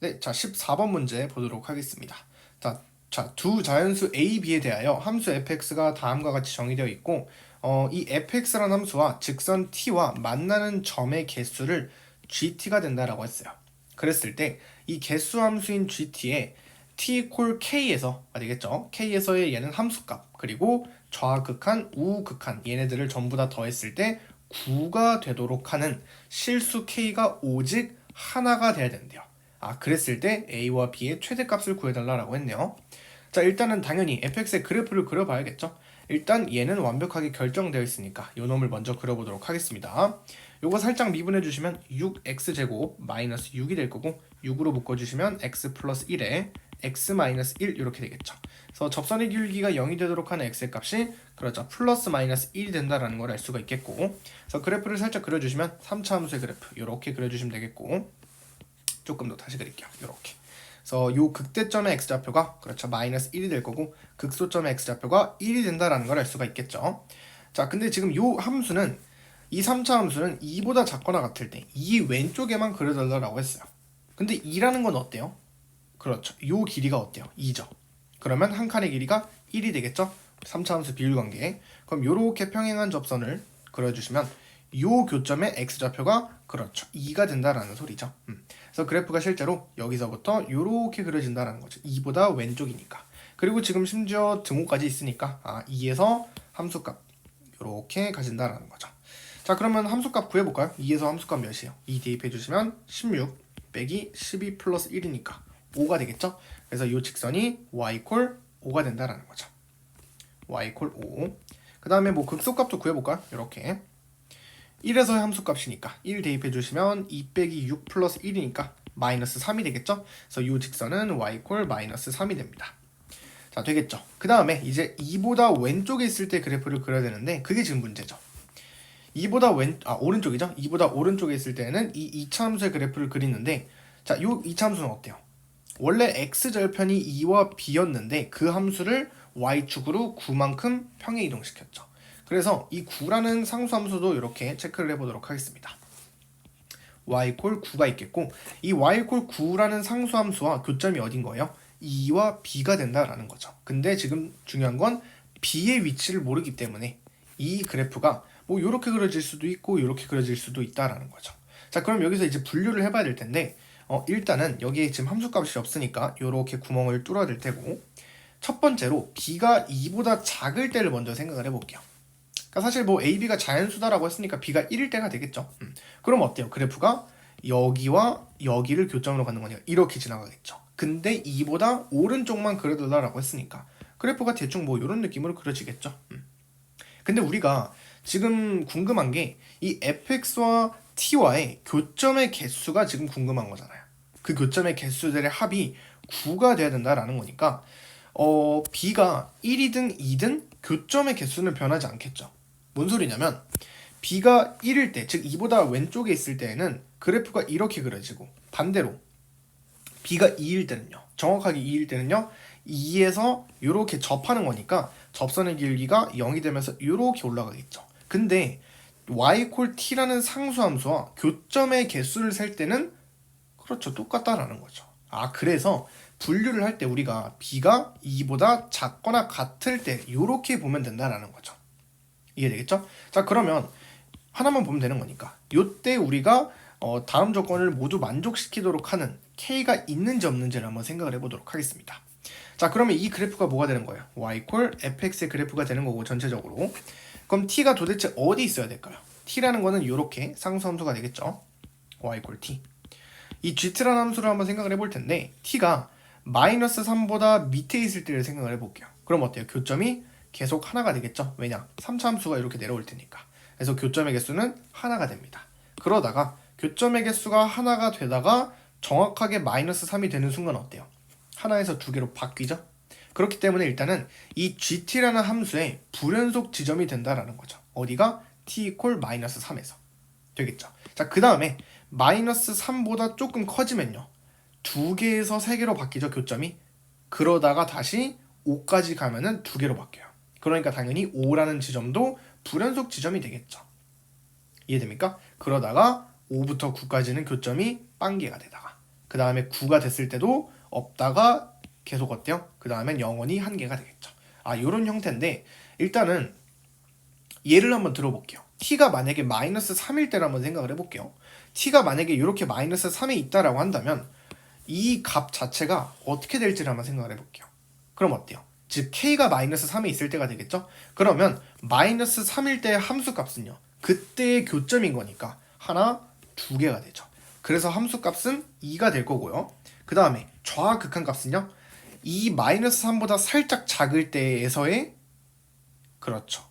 네, 자 14번 문제 보도록 하겠습니다. 자, 자, 두 자연수 a, b에 대하여 함수 fx가 다음과 같이 정의되어 있고 어, 이 fx라는 함수와 직선 t와 만나는 점의 개수를 gt가 된다라고 했어요. 그랬을 때 이 개수 함수인 gt에 t equal k에서 아 되겠죠? k에서의 얘는 함수값 그리고 좌극한 우극한 얘네들을 전부 다 더했을 때 9가 되도록 하는 실수 k가 오직 하나가 돼야 된대요. 아 그랬을 때 a와 b의 최대값을 구해달라고 했네요. 자 일단은 당연히 fx의 그래프를 그려봐야겠죠. 일단 얘는 완벽하게 결정되어 있으니까 요 놈을 먼저 그려보도록 하겠습니다. 요거 살짝 미분해 주시면 6x제곱 마이너스 6이 될 거고 6으로 묶어주시면 x 플러스 1에 x 마이너스 1 이렇게 되겠죠. 그래서 접선의 길기가 0이 되도록 하는 x의 값이 그렇죠. 플러스 마이너스 1이 된다라는 걸 알 수가 있겠고 그래서 그래프를 살짝 그려주시면 3차 함수의 그래프 이렇게 그려주시면 되겠고 조금 더 다시 그릴게요. 이렇게. 그래서 요 극대점의 x좌표가 그렇죠. 마이너스 1이 될 거고 극소점의 x좌표가 1이 된다라는 걸 알 수가 있겠죠. 자, 근데 지금 요 함수는 이 3차 함수는 2보다 작거나 같을 때이 왼쪽에만 그려달라고 했어요. 근데 2라는 건 어때요? 그렇죠. 요 길이가 어때요? 2죠. 그러면 한 칸의 길이가 1이 되겠죠? 3차 함수 비율 관계. 그럼 요렇게 평행한 접선을 그려주시면 요 교점의 x좌표가 그렇죠. 2가 된다라는 소리죠. 음. 그래서 그래프가 실제로 여기서부터 요렇게 그려진다라는 거죠. 2보다 왼쪽이니까. 그리고 지금 심지어 등호까지 있으니까 아, 2에서 함수값 요렇게 가진다라는 거죠. 자 그러면 함수값 구해볼까요? 2에서 함수값 몇이에요? 2 대입해 주시면 16 빼기 12 플러스 1이니까 5가 되겠죠? 그래서 이 직선이 y 콜 5가 된다라는 거죠. y 콜 5. 그 다음에 뭐 극소값도 구해볼까요? 이렇게 1에서의 함수값이니까 1 대입해 주시면 2 빼기 6 플러스 1이니까 마이너스 3이 되겠죠? 그래서 이 직선은 y 콜 마이너스 3이 됩니다. 자 되겠죠? 그 다음에 이제 2보다 왼쪽에 있을 때 그래프를 그려야 되는데 그게 지금 문제죠. 2보다 왼, 아, 오른쪽이죠? 2보다 오른쪽에 있을 때는 이 2차 함수의 그래프를 그리는데 자, 요 2차 함수는 어때요? 원래 x절편이 2와 b였는데 그 함수를 y축으로 9만큼 평행 이동시켰죠. 그래서 이 9라는 상수 함수도 이렇게 체크를 해보도록 하겠습니다. y 콜 9가 있겠고 이 y 콜 9라는 상수 함수와 교점이 어딘 거예요? 2와 b가 된다라는 거죠. 근데 지금 중요한 건 b의 위치를 모르기 때문에 이 그래프가 뭐 이렇게 그려질 수도 있고 이렇게 그려질 수도 있다라는 거죠. 자 그럼 여기서 이제 분류를 해봐야 될 텐데 어, 일단은 여기에 지금 함수값이 없으니까 이렇게 구멍을 뚫어야 될 테고 첫 번째로 b가 2보다 작을 때를 먼저 생각을 해볼게요. 그러니까 사실 뭐 a, b가 자연수다라고 했으니까 b가 1일 때가 되겠죠. 음. 그럼 어때요? 그래프가 여기와 여기를 교점으로 갖는 거니까 이렇게 지나가겠죠. 근데 2보다 오른쪽만 그려달라고 했으니까 그래프가 대충 뭐 이런 느낌으로 그려지겠죠. 음. 근데 우리가 지금 궁금한 게 이 fx와 t와의 교점의 개수가 지금 궁금한 거잖아요. 그 교점의 개수들의 합이 9가 돼야 된다라는 거니까 어 b가 1이든 2든 교점의 개수는 변하지 않겠죠. 뭔 소리냐면 b가 1일 때, 즉 2보다 왼쪽에 있을 때에는 그래프가 이렇게 그려지고 반대로 b가 2일 때는요. 정확하게 2일 때는요. 2에서 이렇게 접하는 거니까 접선의 길기가 0이 되면서 이렇게 올라가겠죠. 근데 y 콜 t라는 상수함수와 교점의 개수를 셀 때는 그렇죠 똑같다라는 거죠. 아 그래서 분류를 할 때 우리가 b가 2보다 작거나 같을 때 이렇게 보면 된다라는 거죠. 이해되겠죠? 자 그러면 하나만 보면 되는 거니까 요때 우리가 어, 다음 조건을 모두 만족시키도록 하는 k가 있는지 없는지를 한번 생각을 해보도록 하겠습니다. 자 그러면 이 그래프가 뭐가 되는 거예요? y 콜 fx의 그래프가 되는 거고 전체적으로 그럼 t가 도대체 어디 있어야 될까요? t라는 거는 이렇게 상수함수가 되겠죠. y 콜 t. 이 gt라는 함수를 한번 생각을 해볼 텐데 t가 마이너스 3보다 밑에 있을 때를 생각을 해볼게요. 그럼 어때요? 교점이 계속 하나가 되겠죠. 왜냐? 3차 함수가 이렇게 내려올 테니까. 그래서 교점의 개수는 하나가 됩니다. 그러다가 교점의 개수가 하나가 되다가 정확하게 마이너스 3이 되는 순간 어때요? 하나에서 두 개로 바뀌죠. 그렇기 때문에 일단은 이 gt라는 함수의 불연속 지점이 된다라는 거죠. 어디가 t 이퀄 마이너스 3에서 되겠죠. 자, 그 다음에 마이너스 3보다 조금 커지면요. 두 개에서 세 개로 바뀌죠, 교점이. 그러다가 다시 5까지 가면은 두 개로 바뀌어요. 그러니까 당연히 5라는 지점도 불연속 지점이 되겠죠. 이해됩니까? 그러다가 5부터 9까지는 교점이 빵개가 되다가 그 다음에 9가 됐을 때도 없다가 계속 어때요? 그 다음엔 영원히 한 개가 되겠죠. 아 요런 형태인데 일단은 예를 한번 들어볼게요. t가 만약에 마이너스 3일 때를 한번 생각을 해볼게요. t가 만약에 이렇게 마이너스 3에 있다라고 한다면 이 값 자체가 어떻게 될지를 한번 생각을 해볼게요. 그럼 어때요? 즉 k가 마이너스 3에 있을 때가 되겠죠? 그러면 마이너스 3일 때의 함수 값은요. 그때의 교점인 거니까 하나, 두 개가 되죠. 그래서 함수 값은 2가 될 거고요. 그 다음에 좌 극한 값은요. 이 마이너스 3보다 살짝 작을 때에서의 그렇죠.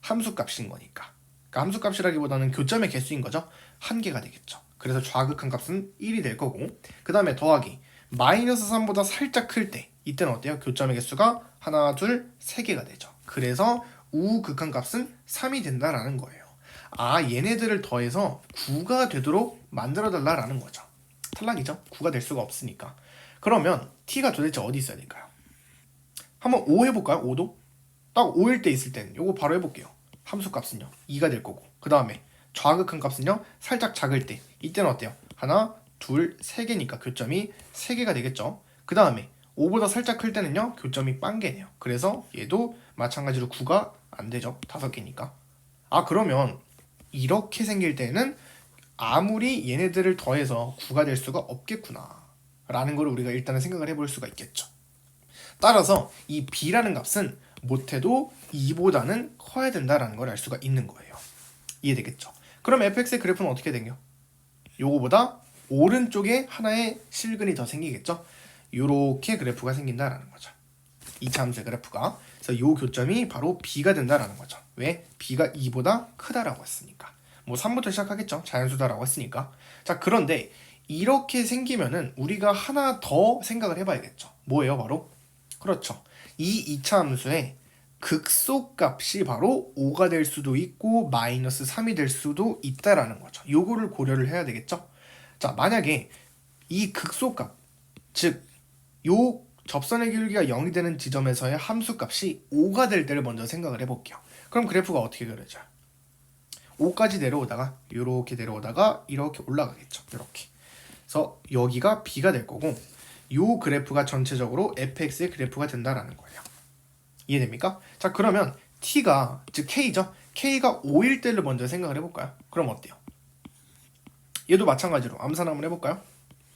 함수 값인 거니까. 그러니까 함수 값이라기보다는 교점의 개수인 거죠. 한 개가 되겠죠. 그래서 좌극한 값은 1이 될 거고 그 다음에 더하기 마이너스 3보다 살짝 클 때 이때는 어때요? 교점의 개수가 하나, 둘, 세 개가 되죠. 그래서 우 극한 값은 3이 된다라는 거예요. 아 얘네들을 더해서 9가 되도록 만들어 달라라는 거죠. 탈락이죠. 9가 될 수가 없으니까. 그러면 t가 도대체 어디 있어야 될까요? 한번 5 해볼까요? 5도? 딱 5일 때 있을 땐 요거 바로 해볼게요. 함수 값은요 2가 될 거고 그 다음에 좌극한 값은요 살짝 작을 때 이때는 어때요? 하나, 둘, 세 개니까 교점이 세 개가 되겠죠. 그 다음에 5보다 살짝 클 때는요 교점이 빵개네요. 그래서 얘도 마찬가지로 9가 안 되죠. 다섯 개니까. 아 그러면 이렇게 생길 때는 아무리 얘네들을 더해서 9가 될 수가 없겠구나 라는 걸 우리가 일단은 생각을 해볼 수가 있겠죠. 따라서 이 b라는 값은 못해도 2보다는 커야 된다라는 걸 알 수가 있는 거예요. 이해되겠죠? 그럼 fx의 그래프는 어떻게 되냐? 요거보다 오른쪽에 하나의 실근이 더 생기겠죠? 요렇게 그래프가 생긴다라는 거죠. 이차 함수의 그래프가. 그래서 요 교점이 바로 b가 된다라는 거죠. 왜? b가 2보다 크다라고 했으니까. 뭐 3부터 시작하겠죠. 자연수다라고 했으니까. 자, 그런데 이렇게 생기면은 우리가 하나 더 생각을 해봐야겠죠. 뭐예요, 바로? 그렇죠. 이 2차 함수의 극소값이 바로 5가 될 수도 있고 마이너스 3이 될 수도 있다라는 거죠. 요거를 고려를 해야 되겠죠. 자, 만약에 이 극소값, 즉 요 접선의 기울기가 0이 되는 지점에서의 함수값이 5가 될 때를 먼저 생각을 해볼게요. 그럼 그래프가 어떻게 그려져요? 5까지 내려오다가 이렇게 내려오다가 이렇게 올라가겠죠. 이렇게. 그래서 여기가 b가 될 거고 요 그래프가 전체적으로 fx의 그래프가 된다라는 거예요. 이해됩니까? 자 그러면 t가 즉 k죠. k가 5일 때를 먼저 생각을 해볼까요? 그럼 어때요? 얘도 마찬가지로 암산 한번 해볼까요?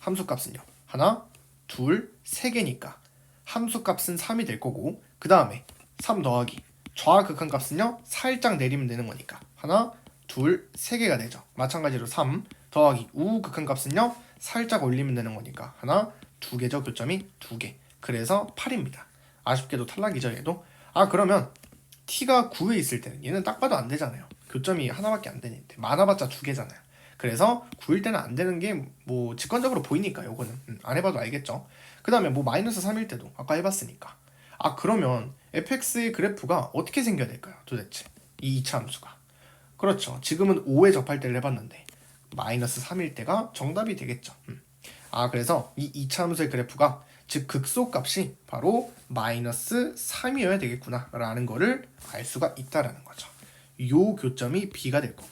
함수값은요. 하나, 둘, 세 개니까 함수값은 3이 될 거고 그 다음에 3 더하기 좌극한 값은요 살짝 내리면 되는 거니까 하나, 둘, 세 개가 되죠. 마찬가지로 3 더하기 우극한 값은요 살짝 올리면 되는 거니까 하나, 두 개죠. 교점이 두 개. 그래서 8입니다. 아쉽게도 탈락이죠 얘도. 아 그러면 t가 9에 있을 때는 얘는 딱 봐도 안 되잖아요. 교점이 하나밖에 안 되는데 많아봤자 두 개잖아요. 그래서 9일 때는 안 되는 게 뭐 직관적으로 보이니까 요거는 음, 안 해봐도 알겠죠. 그 다음에 뭐 마이너스 3일 때도 아까 해봤으니까. 아 그러면 fx의 그래프가 어떻게 생겨야 될까요? 도대체 이 2차 함수가. 그렇죠. 지금은 5에 접할 때를 해봤는데 마이너스 3일 때가 정답이 되겠죠. 음. 아 그래서 이 2차 함수의 그래프가 즉 극소값이 바로 마이너스 3이어야 되겠구나 라는 거를 알 수가 있다라는 거죠. 요 교점이 b가 될 거고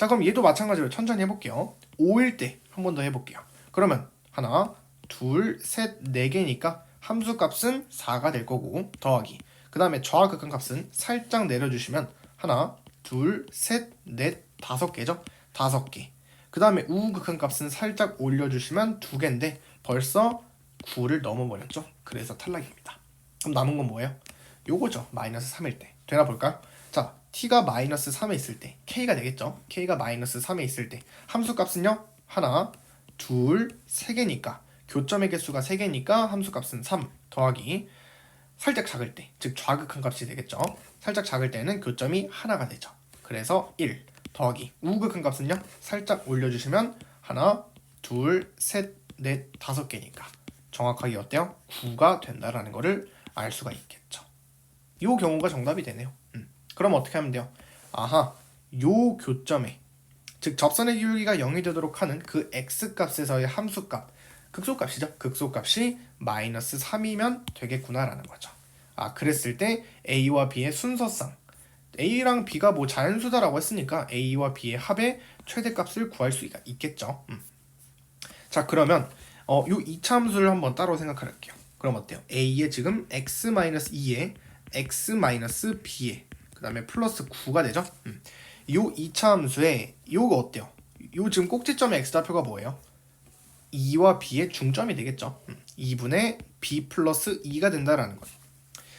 자 그럼 얘도 마찬가지로 천천히 해볼게요. 5일 때 한 번 더 해볼게요. 그러면 하나, 둘, 셋, 네 개니까 함수 값은 4가 될 거고 더하기 그 다음에 좌 극한 값은 살짝 내려주시면 하나, 둘, 셋, 넷, 다섯 개죠? 다섯 개. 그 다음에 우 극한 값은 살짝 올려주시면 두 개인데 벌써 9를 넘어버렸죠? 그래서 탈락입니다. 그럼 남은 건 뭐예요? 요거죠. 마이너스 3일 때. 되나 볼까요? 자, t가 마이너스 3에 있을 때 k가 되겠죠? k가 마이너스 3에 있을 때 함수 값은요? 하나, 둘, 세 개니까 교점의 개수가 세 개니까 함수 값은 3 더하기 살짝 작을 때, 즉 좌극한 값이 되겠죠? 살짝 작을 때는 교점이 하나가 되죠. 그래서 1 더하기 우극한 값은요? 살짝 올려주시면 하나, 둘, 셋, 넷, 다섯 개니까 정확하게 어때요? 9가 된다라는 거를 알 수가 있겠죠. 이 경우가 정답이 되네요. 음. 그럼 어떻게 하면 돼요? 아하, 요 교점에 즉 접선의 기울기가 0이 되도록 하는 그 x 값에서의 함수값 극소값이죠. 극소값이 마이너스 3이면 되겠구나라는 거죠. 아 그랬을 때 a와 b의 순서상 a랑 b가 뭐 자연수다라고 했으니까 a와 b의 합의 최대값을 구할 수가 있겠죠. 음. 자 그러면 어, 요 이차함수를 한번 따로 생각할게요. 그럼 어때요? a에 지금 x-2에 x-b에 그 다음에 플러스 9가 되죠? 음. 요 이차함수에 요거 어때요? 요 지금 꼭지점의 x좌표가 뭐예요? 2와 b의 중점이 되겠죠. 음. 2분의 b 플러스 2가 된다라는 거예요.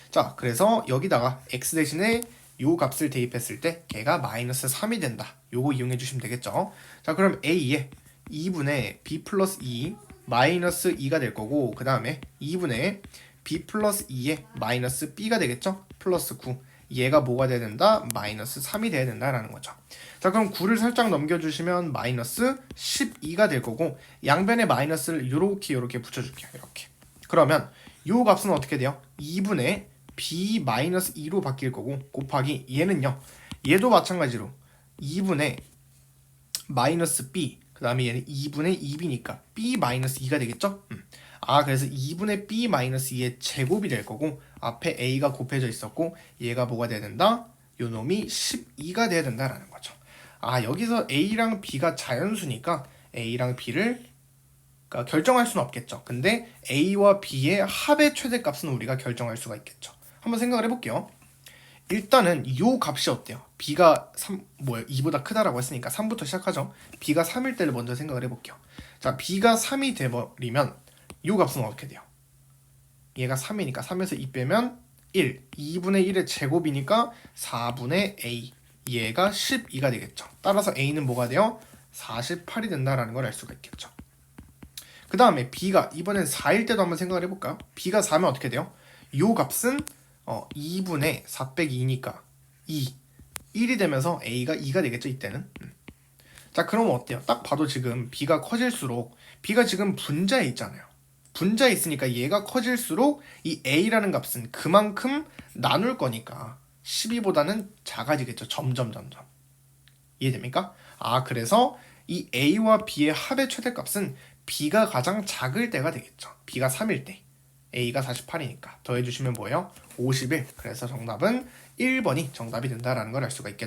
자, 그래서 여기다가 x 대신에 요 값을 대입했을 때 걔가 마이너스 3이 된다. 요거 이용해 주시면 되겠죠. 자, 그럼 a에 2분의 b 플러스 2 마이너스 2가 될 거고 그 다음에 2분의 b 플러스 2에 마이너스 b가 되겠죠. 플러스 9 얘가 뭐가 돼야 된다? 마이너스 3이 돼야 된다라는 거죠. 자 그럼 9를 살짝 넘겨주시면 마이너스 12가 될 거고 양변에 마이너스를 요렇게 요렇게 붙여줄게요. 이렇게 그러면 요 값은 어떻게 돼요? 2분의 b 마이너스 2로 바뀔 거고 곱하기 얘는요 얘도 마찬가지로 2분의 마이너스 b 그 다음에 얘는 2분의 2b니까 b 마이너스 2가 되겠죠? 음. 아 그래서 2분의 b 마이너스 2의 제곱이 될 거고 앞에 a가 곱해져 있었고 얘가 뭐가 돼야 된다? 요 놈이 12가 돼야 된다라는 거죠. 아 여기서 a랑 b가 자연수니까 a랑 b를 그러니까 결정할 수는 없겠죠. 근데 a와 b의 합의 최대값은 우리가 결정할 수가 있겠죠. 한번 생각을 해볼게요. 일단은 요 값이 어때요? b가 3 뭐예요? 2보다 크다라고 했으니까 3부터 시작하죠. b가 3일 때를 먼저 생각을 해볼게요. 자, b가 3이 돼버리면 요 값은 어떻게 돼요? 얘가 3이니까 3에서 2 빼면 1, 2분의 1의 제곱이니까 4분의 a 얘가 12가 되겠죠. 따라서 a는 뭐가 돼요? 48이 된다라는 걸 알 수가 있겠죠. 그 다음에 b가 이번엔 4일 때도 한번 생각을 해볼까요? b가 4면 어떻게 돼요? 요 값은 어, 2분의 4 빼기 2니까 2 1이 되면서 a가 2가 되겠죠 이때는? 음. 자 그러면 어때요? 딱 봐도 지금 b가 커질수록 b가 지금 분자에 있잖아요. 분자에 있으니까 얘가 커질수록 이 a라는 값은 그만큼 나눌 거니까 12보다는 작아지겠죠 점점 점점. 이해됩니까? 아 그래서 이 a와 b의 합의 최대값은 b가 가장 작을 때가 되겠죠. B가 3일 때 a가 48이니까 더해주시면 뭐예요? 51 그래서 정답은 1번이 정답이 된다라는 걸 알 수가 있겠죠